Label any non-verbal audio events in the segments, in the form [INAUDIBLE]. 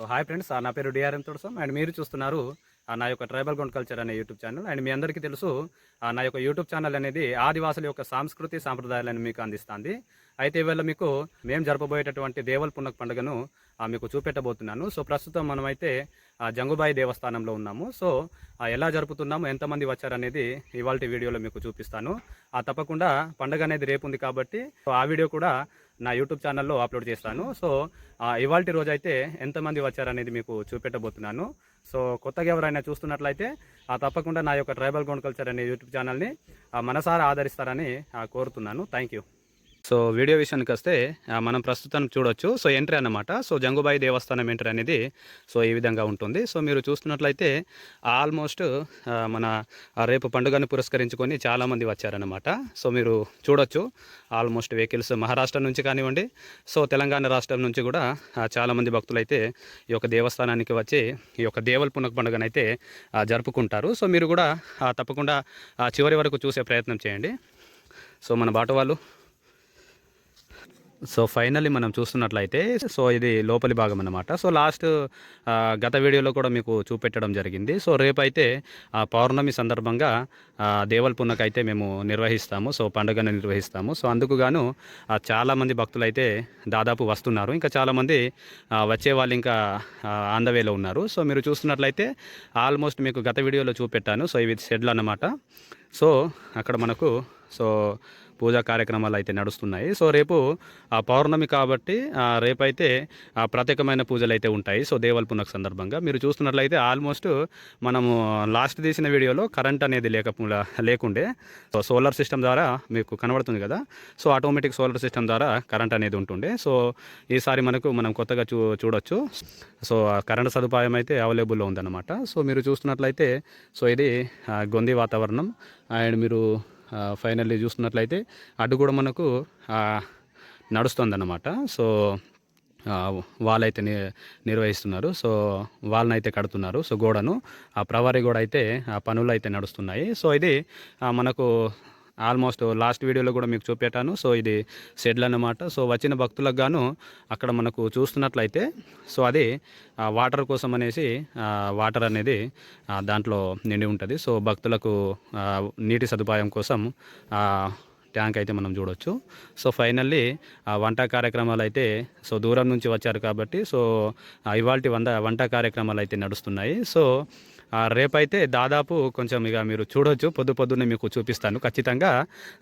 So hi friends నా పేరు DRM తుడసం and మీరు చూస్తున్నారు నా యొక్క ట్రైబల్ గ్రౌండ్ కల్చర్ అనే యూట్యూబ్ ఛానల్ అండ్ మీ అందరికీ తెలుసు ఆ, నా యొక్క యూట్యూబ్ ఛానల్ అనేది ఆదివాసుల యొక్క సాంస్కృతి సాంప్రదాయాలను మీకు అందిస్తుంది. అయితే ఇవాళ మీకు మేము జరపబోయేటటువంటి దేవల్ పున్నక్ పండుగను మీకు చూపెట్టబోతున్నాను. సో ప్రస్తుతం మనమైతే జంగుబాయి దేవస్థానంలో ఉన్నాము. సో ఎలా జరుపుతున్నాము ఎంతమంది వచ్చారనేది ఇవాళ వీడియోలో మీకు చూపిస్తాను. ఆ తప్పకుండా పండగ అనేది రేపు ఉంది కాబట్టి సో ఆ వీడియో కూడా నా యూట్యూబ్ ఛానల్లో అప్లోడ్ చేస్తాను. సో ఇవాళ రోజైతే ఎంతమంది వచ్చారనేది మీకు చూపెట్టబోతున్నాను. సో కొత్తగా ఎవరైనా చూస్తున్నట్లయితే ఆ తప్పకుండా నా యొక్క ట్రైబల్ గౌండ్ కల్చర్ అనే యూట్యూబ్ ఛానల్ని ఆ, మనసారా ఆదరిస్తారని కోరుతున్నాను. Thank you. సో వీడియో విషయానికి వస్తే మనం ప్రస్తుతం చూడొచ్చు. సో ఎంట్రీ అన్నమాట. సో జంగుబాయి దేవస్థానం ఎంట్రీ అనేది సో ఈ విధంగా ఉంటుంది. సో మీరు చూస్తున్నట్లయితే ఆల్మోస్ట్ మన రేపు పండుగను పురస్కరించుకొని చాలామంది వచ్చారన్నమాట. సో మీరు చూడొచ్చు. ఆల్మోస్ట్ వెహికల్స్ మహారాష్ట్ర నుంచి కానివ్వండి సో తెలంగాణ రాష్ట్రం నుంచి కూడా చాలామంది భక్తులు అయితే ఈ యొక్క దేవస్థానానికి వచ్చి ఈ యొక్క దేవల్ పునక పండుగనైతే జరుపుకుంటారు. సో మీరు కూడా తప్పకుండా ఆ, చివరి వరకు చూసే ప్రయత్నం చేయండి. సో మన బాట వాళ్ళు సో ఫైనల్లీ మనం చూస్తున్నట్లయితే సో ఇది లోపలి భాగం అన్నమాట. సో లాస్ట్ గత వీడియోలో కూడా మీకు చూపెట్టడం జరిగింది. సో రేపైతే ఆ, పౌర్ణమి సందర్భంగా దేవల్ పున్నక అయితే మేము నిర్వహిస్తాము. సో పండుగను నిర్వహిస్తాము. సో అందుకు గాను చాలామంది భక్తులు అయితే దాదాపు వస్తున్నారు. ఇంకా చాలామంది వచ్చే వాళ్ళు ఇంకా ఆన్ ద వేలో ఉన్నారు. సో మీరు చూస్తున్నట్లయితే ఆల్మోస్ట్ మీకు గత వీడియోలో చూపెట్టాను. సో ఇవి షెడ్లు అన్నమాట. సో అక్కడ మనకు సో పూజా కార్యక్రమాలు అయితే నడుస్తున్నాయి. సో రేపు ఆ పౌర్ణమి కాబట్టి రేపైతే ఆ, ప్రత్యేకమైన పూజలు అయితే ఉంటాయి. సో దేవల్ పునక్ సందర్భంగా. మీరు చూస్తున్నట్లయితే ఆల్మోస్ట్ మనము లాస్ట్ తీసిన వీడియోలో కరెంట్ అనేది లేక లేకుండే. సో సోలార్ సిస్టమ్ ద్వారా మీకు కనబడుతుంది కదా. సో ఆటోమేటిక్ సోలార్ సిస్టమ్ ద్వారా కరెంట్ అనేది ఉంటుండే. సో ఈసారి మనకు మనం కొత్తగా చూ చూడొచ్చు. సో కరెంట్ సదుపాయం అయితే అవైలబుల్లో ఉందన్నమాట. సో మీరు చూస్తున్నట్లయితే సో ఇది గొంది వాతావరణం. అండ్ మీరు ఫైనల్లీ చూస్తున్నట్లయితే అటు కూడా మనకు నడుస్తుంది సో వాళ్ళైతే ని నిర్వహిస్తున్నారు. సో వాళ్ళని అయితే కడుతున్నారు. సో గోడను ఆ ప్రవారీ గోడ అయితే ఆ పనులు అయితే నడుస్తున్నాయి. సో ఇది మనకు ఆల్మోస్ట్ లాస్ట్ వీడియోలో కూడా మీకు చూపెట్టాను. సో ఇది షెడ్లు అన్నమాట. సో వచ్చిన భక్తులకు గాను అక్కడ మనకు చూస్తున్నట్లయితే సో అది వాటర్ కోసం అనేసి వాటర్ అనేది దాంట్లో నిండి ఉంటుంది. సో భక్తులకు నీటి సదుపాయం కోసం ట్యాంక్ అయితే మనం చూడొచ్చు. సో ఫైనల్లీ ఆ వంట కార్యక్రమాలు అయితే సో దూరం నుంచి వచ్చారు కాబట్టి సో ఇవాళ వంద వంట కార్యక్రమాలు అయితే నడుస్తున్నాయి. సో రేపైతే దాదాపు కొంచెం ఇక మీరు చూడొచ్చు. పొద్దు పొద్దున్నే మీకు చూపిస్తాను. ఖచ్చితంగా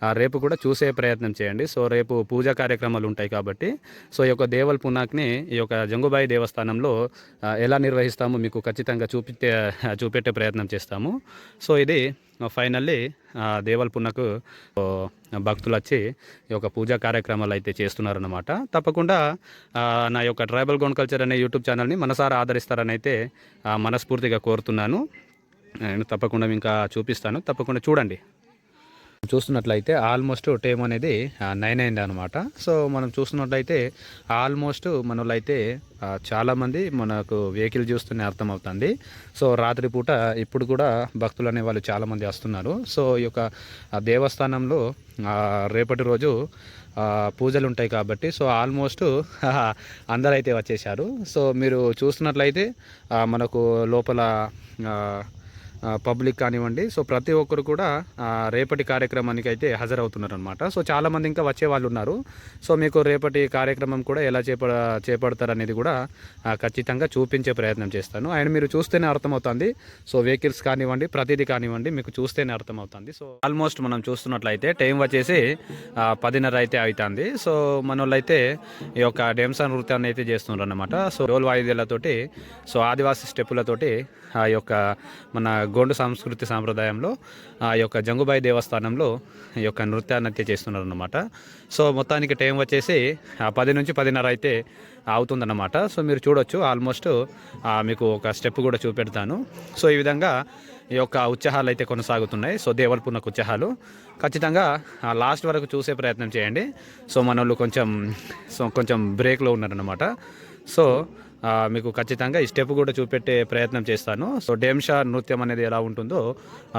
ఆ, రేపు కూడా చూసే ప్రయత్నం చేయండి. సో రేపు పూజా కార్యక్రమాలు ఉంటాయి కాబట్టి. సో ఈ యొక్క దేవల్ పునాక్ని ఈ యొక్క జంగుబాయి దేవస్థానంలో ఎలా నిర్వహిస్తామో మీకు ఖచ్చితంగా చూపితే చూపెట్టే ప్రయత్నం చేస్తాము. సో ఇది ఫైనల్లీ దేవల్ పున్నకు భక్తులు వచ్చి ఈ యొక్క పూజా కార్యక్రమాలు అయితే చేస్తున్నారన్నమాట. తప్పకుండా నా యొక్క ట్రైబల్ గోన్ కల్చర్ అనే యూట్యూబ్ ఛానల్ని మనసారా ఆదరిస్తారని అయితే మనస్ఫూర్తిగా కోరుతున్నాను. నేను తప్పకుండా ఇంకా చూపిస్తాను. తప్పకుండా చూడండి. చూస్తున్నట్లయితే ఆల్మోస్ట్ టైం అనేది నైన్ అయింది అనమాట సో మనం చూస్తున్నట్లయితే ఆల్మోస్ట్ మనలో అయితే చాలామంది మనకు వెహికల్ చూస్తూనే అర్థమవుతుంది సో రాత్రిపూట ఇప్పుడు కూడా భక్తులు అనే వాళ్ళు చాలామంది వస్తున్నారు. సో ఈ యొక్క దేవస్థానంలో రేపటి రోజు పూజలు ఉంటాయి కాబట్టి సో ఆల్మోస్ట్ [LAUGHS] అందరైతే వచ్చేసారు సో మీరు చూస్తున్నట్లయితే మనకు లోపల పబ్లిక్ కానివ్వండి. సో ప్రతి ఒక్కరు కూడా రేపటి కార్యక్రమానికి అయితే హాజరవుతున్నారు అనమాట సో చాలామంది ఇంకా వచ్చే వాళ్ళు ఉన్నారు. సో మీకు రేపటి కార్యక్రమం కూడా ఎలా చేప చేపడతారు అనేది కూడా ఖచ్చితంగా చూపించే ప్రయత్నం చేస్తాను. అండ్ మీరు చూస్తేనే అర్థమవుతుంది. సో వెహికల్స్ కానివ్వండి ప్రతిదీ కానివ్వండి మీకు చూస్తేనే అర్థమవుతుంది. సో ఆల్మోస్ట్ మనం చూస్తున్నట్లయితే టైం వచ్చేసి పదిన్నర అయితే అవుతుంది సో మన వాళ్ళైతే ఈ యొక్క డెంసా నృత్యాన్ని అయితే చేస్తున్నారు అనమాట సో డోల్ వాయిద్యాలతోటి సో ఆదివాసీ స్టెప్పులతోటి ఆ యొక్క మన గోండు సంస్కృతి సాంప్రదాయంలో ఆ యొక్క జంగుబాయి దేవస్థానంలో ఈ యొక్క నృత్యాన్ని చేస్తున్నారనమాట సో మొత్తానికి టైం వచ్చేసి ఆ పది నుంచి పదిన్నర అయితే అవుతుందన్నమాట. సో మీరు చూడొచ్చు ఆల్మోస్ట్ మీకు ఒక స్టెప్ కూడా చూపెడతాను. సో ఈ విధంగా ఈ యొక్క ఉత్సాహాలు అయితే కొనసాగుతున్నాయి. సో దేవల్పున్నకు ఉత్సాహాలు. ఖచ్చితంగా లాస్ట్ వరకు చూసే ప్రయత్నం చేయండి. సో మన వాళ్ళు కొంచెం సో కొంచెం బ్రేక్లో ఉన్నారనమాట సో మీకు ఖచ్చితంగా ఈ స్టెప్ కూడా చూపెట్టే ప్రయత్నం చేస్తాను. సో డేమ్షా నృత్యం అనేది ఎలా ఉంటుందో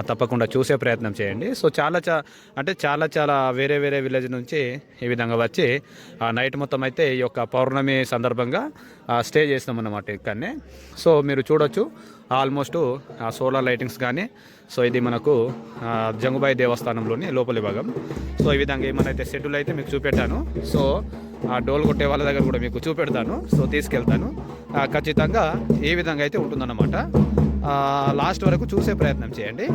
తప్పకుండా చూసే ప్రయత్నం చేయండి. సో చాలా చా అంటే చాలా చాలా వేరే వేరే విలేజ్ నుంచి ఈ విధంగా వచ్చి నైట్ మొత్తం అయితే ఈ యొక్క పౌర్ణమి సందర్భంగా స్టే చేస్తాం అన్నమాట ఇక్కడనే. సో మీరు చూడొచ్చు ఆల్మోస్ట్ ఆ సోలార్ లైటింగ్స్ కానీ సో ఇది మనకు జంగుబాయి దేవస్థానంలోని లోపలి భాగం. సో ఈ విధంగా ఏమైనా అయితే షెడ్యూల్ అయితే మీకు చూపెట్టాను. సో ఆ డోల్ కొట్టే వాళ్ళ దగ్గర కూడా మీకు చూపెడతాను. సో తీసుకెళ్తాను. ఖచ్చితంగా ఏ విధంగా అయితే ఉంటుందన్నమాట. లాస్ట్ వరకు చూసే ప్రయత్నం చేయండి.